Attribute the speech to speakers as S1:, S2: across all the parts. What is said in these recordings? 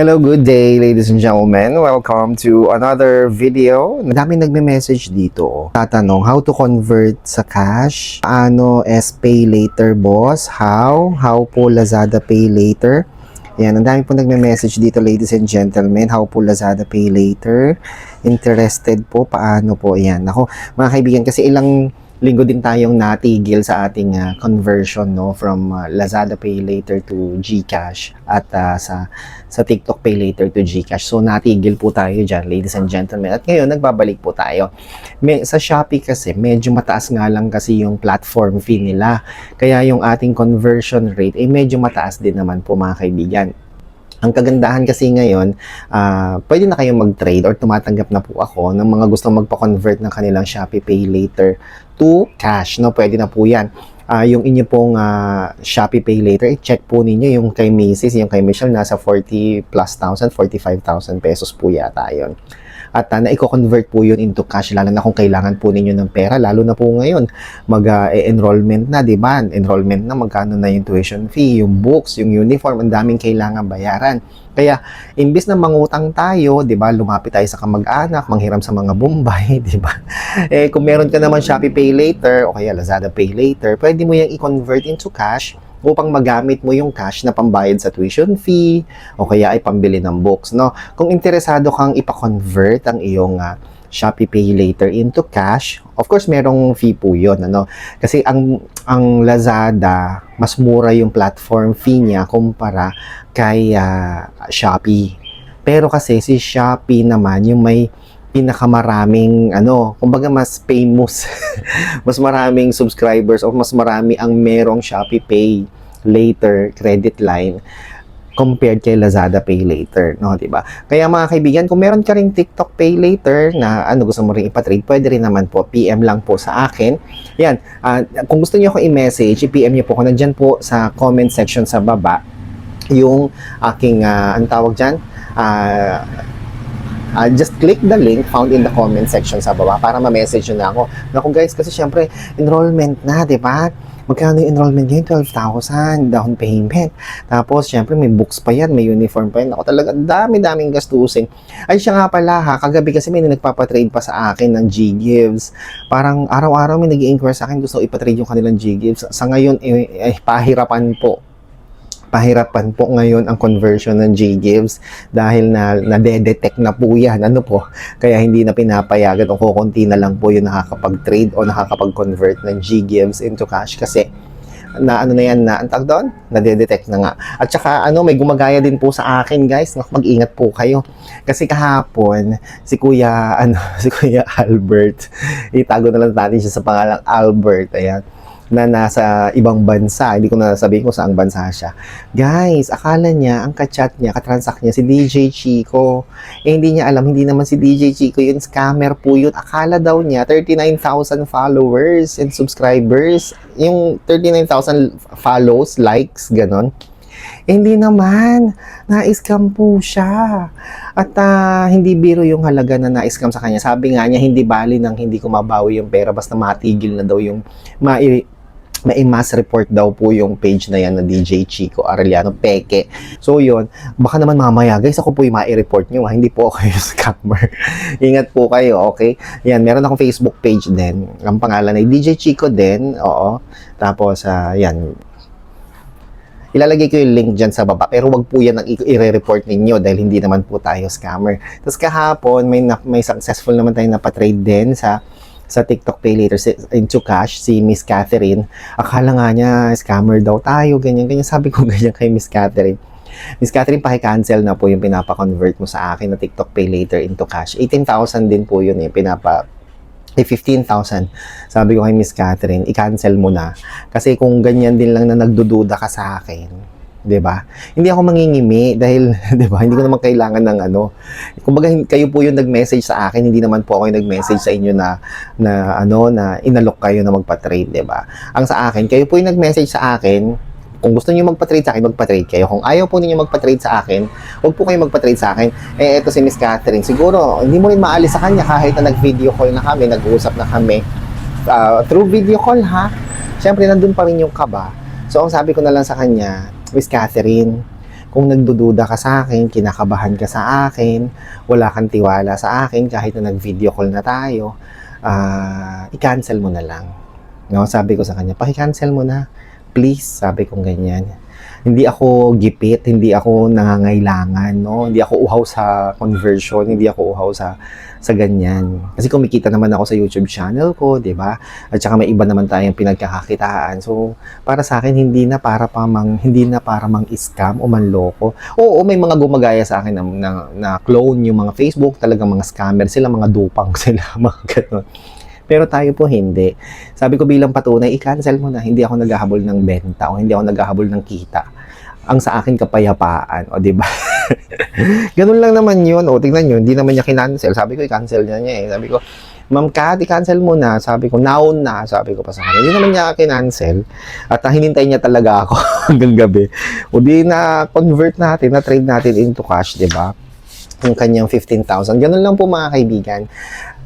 S1: Hello, good day ladies and gentlemen. Welcome to another video. Madami nagme-message dito. Tatanong, how to convert sa cash? Ano S Pay Later boss? How? How po Lazada Pay Later? Yan, ang dami po nagme-message dito ladies and gentlemen. How po Lazada Pay Later? Interested po? Paano po? Yan. Ako, mga kaibigan, kasi ilang linggo din tayong natigil sa ating ah, conversion no from ah, Lazada Pay Later to GCash at ah, sa sa TikTok Pay Later to GCash. So natigil po tayo diyan, ladies and gentlemen. At ngayon nagbabalik po tayo. May, sa Shopee kasi medyo mataas nga lang kasi yung platform fee nila. Kaya yung ating conversion rate ay medyo mataas din naman po mga kaibigan. Ang kagandahan kasi ngayon, ah, pwede na kayong mag-trade or tumatanggap na po ako ng mga gustong magpa-convert ng kanilang Shopee Pay Later to cash. No? Pwede na po yan. Ah, yung inyo pong ah, Shopee Pay Later, i-check po ninyo yung kay Macy's, yung kay Michelle, nasa 40 plus thousand, 45,000 pesos po yata yun. At uh, na-convert po yun into cash, lalo na kung kailangan po ninyo ng pera, lalo na po ngayon, mag-enrollment na, di ba? Enrollment na, magkano na yung tuition fee, yung books, yung uniform, ang daming kailangan bayaran. Kaya, imbis na mangutang tayo, di ba, lumapit tayo sa kamag-anak, manghiram sa mga Bombay, di ba? Eh, kung meron ka naman Shopee Pay Later, o kaya Lazada Pay Later, pwede mo yung i-convert into cash upang magamit mo yung cash na pambayad sa tuition fee o kaya ay pambili ng books, no? Kung interesado kang ipa-convert ang iyong ah, Shopee Pay Later into cash, of course merong fee po 'yon, ano? Kasi ang ang Lazada, mas mura yung platform fee niya kumpara kay ah, Shopee. Pero kasi si Shopee naman yung may pinakamaraming ano, kumbaga mas famous, mas maraming subscribers o mas marami ang merong Shopee Pay Later credit line compared kay Lazada Pay Later, no, 'di ba? Kaya mga kaibigan, kung meron ka ring TikTok Pay Later na ano gusto mo ring ipa-trade, pwede rin naman po PM lang po sa akin. Yan, ah, kung gusto niyo ako i-message, i-PM niyo po ako nandiyan po sa comment section sa baba yung aking uh, ang tawag diyan, ah Uh, just click the link found in the comment section sa baba para ma-message nyo na ako. Naku guys, kasi syempre, enrollment na, di ba? Magkano yung enrollment ngayon? 12,000 down payment. Tapos, syempre, may books pa yan, may uniform pa yan. Ako talaga, dami-daming gastusin. Ay, siya nga pala ha, kagabi kasi may nagpapatrade pa sa akin ng G-Gives. Parang araw-araw may nag inquire sa akin, gusto ipatrade yung kanilang G-Gives. Sa ngayon, eh, eh, pahirapan po pahirapan po ngayon ang conversion ng G-Gives dahil na nade-detect na po yan. Ano po? Kaya hindi na pinapayagan o kukunti na lang po yung nakakapag-trade o nakakapag-convert ng G-Gives into cash kasi na ano na yan na ang tawag doon? Nade-detect na nga. At saka ano may gumagaya din po sa akin guys. Mag-ingat po kayo. Kasi kahapon si kuya ano si kuya Albert. Itago na lang natin siya sa pangalang Albert. Ayan na nasa ibang bansa. Hindi ko na sabihin kung saang bansa siya. Guys, akala niya, ang kachat niya, katransact niya, si DJ Chico. Eh, hindi niya alam, hindi naman si DJ Chico yun. Scammer po yun. Akala daw niya, 39,000 followers and subscribers. Yung 39,000 follows, likes, ganon. Eh, hindi naman. Na-scam po siya. At uh, hindi biro yung halaga na na-scam sa kanya. Sabi nga niya, hindi bali nang hindi ko mabawi yung pera basta matigil na daw yung ma may mass report daw po yung page na yan na DJ Chico Arellano Peke. So yun, baka naman mamaya guys, ako po yung ma-report nyo, ha? hindi po ako yung scammer. Ingat po kayo, okay? Yan, meron akong Facebook page din. Ang pangalan ay DJ Chico din, oo. Tapos, uh, yan, ilalagay ko yung link dyan sa baba. Pero wag po yan ang i-report ninyo dahil hindi naman po tayo scammer. Tapos kahapon, may, na, may successful naman tayo napatrade din sa sa TikTok Pay Later into cash si Miss Catherine. Akala nga niya scammer daw tayo, ganyan, ganyan. Sabi ko ganyan kay Miss Catherine. Miss Catherine, paki-cancel na po yung pinapa-convert mo sa akin na TikTok Pay Later into cash. 18,000 din po yun eh, pinapa eh, 15,000. Sabi ko kay Miss Catherine, i-cancel mo na. Kasi kung ganyan din lang na nagdududa ka sa akin, 'di ba? Hindi ako mangingimi dahil 'di ba? Hindi ko naman kailangan ng ano. Kumbaga kayo po yung nag-message sa akin, hindi naman po ako yung nag-message sa inyo na na ano na inalok kayo na magpa-trade, 'di ba? Ang sa akin, kayo po yung nag-message sa akin. Kung gusto niyo magpa-trade sa akin, magpa-trade kayo. Kung ayaw po niyo magpa-trade sa akin, huwag po kayo magpa-trade sa akin. Eh, eto si Miss Catherine. Siguro, hindi mo rin maalis sa kanya kahit na nag-video call na kami, nag-uusap na kami. Uh, through video call, ha? Siyempre, nandun pa rin yung kaba. So, ang sabi ko na lang sa kanya, Miss Catherine, kung nagdududa ka sa akin, kinakabahan ka sa akin, wala kang tiwala sa akin kahit na nag-video call na tayo, ah, i-cancel mo na lang. No, sabi ko sa kanya, paki-cancel mo na. Please, sabi kong ganyan. Hindi ako gipit, hindi ako nangangailangan, no? Hindi ako uhaw sa conversion, hindi ako uhaw sa sa ganyan. Kasi kumikita naman ako sa YouTube channel ko, 'di ba? At saka may iba naman tayong pinagkakakitaan. So, para sa akin hindi na para pa mang hindi na para mang scam o manloko. Oo, may mga gumagaya sa akin na, na, na clone yung mga Facebook, talagang mga scammer sila, mga dupang sila, mga ganun. Pero tayo po hindi. Sabi ko bilang patunay, i-cancel mo na. Hindi ako naghahabol ng benta o hindi ako naghahabol ng kita. Ang sa akin kapayapaan, o di ba? Ganun lang naman yun. O tingnan nyo, hindi naman niya kinancel. Sabi ko, i-cancel niya niya eh. Sabi ko, Ma'am Kat, i-cancel mo na. Sabi ko, now na. Sabi ko pa sa kanya. Hindi naman niya kinancel. At ah, hinintay niya talaga ako hanggang gabi. O di na convert natin, na trade natin into cash, di ba? Yung kanyang 15,000. Ganun lang po mga kaibigan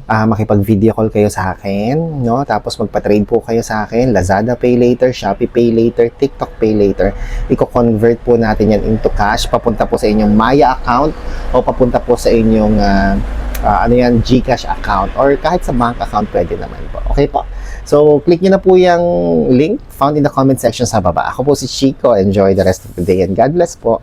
S1: ah makipag-video call kayo sa akin, no? Tapos magpa-trade po kayo sa akin, Lazada Pay Later, Shopee Pay Later, TikTok Pay Later. Iko-convert po natin yan into cash, papunta po sa inyong Maya account o papunta po sa inyong ah, ah, ano yan, GCash account or kahit sa bank account pwede naman po. Okay po? So, click nyo na po yung link found in the comment section sa baba. Ako po si Chico. Enjoy the rest of the day and God bless po.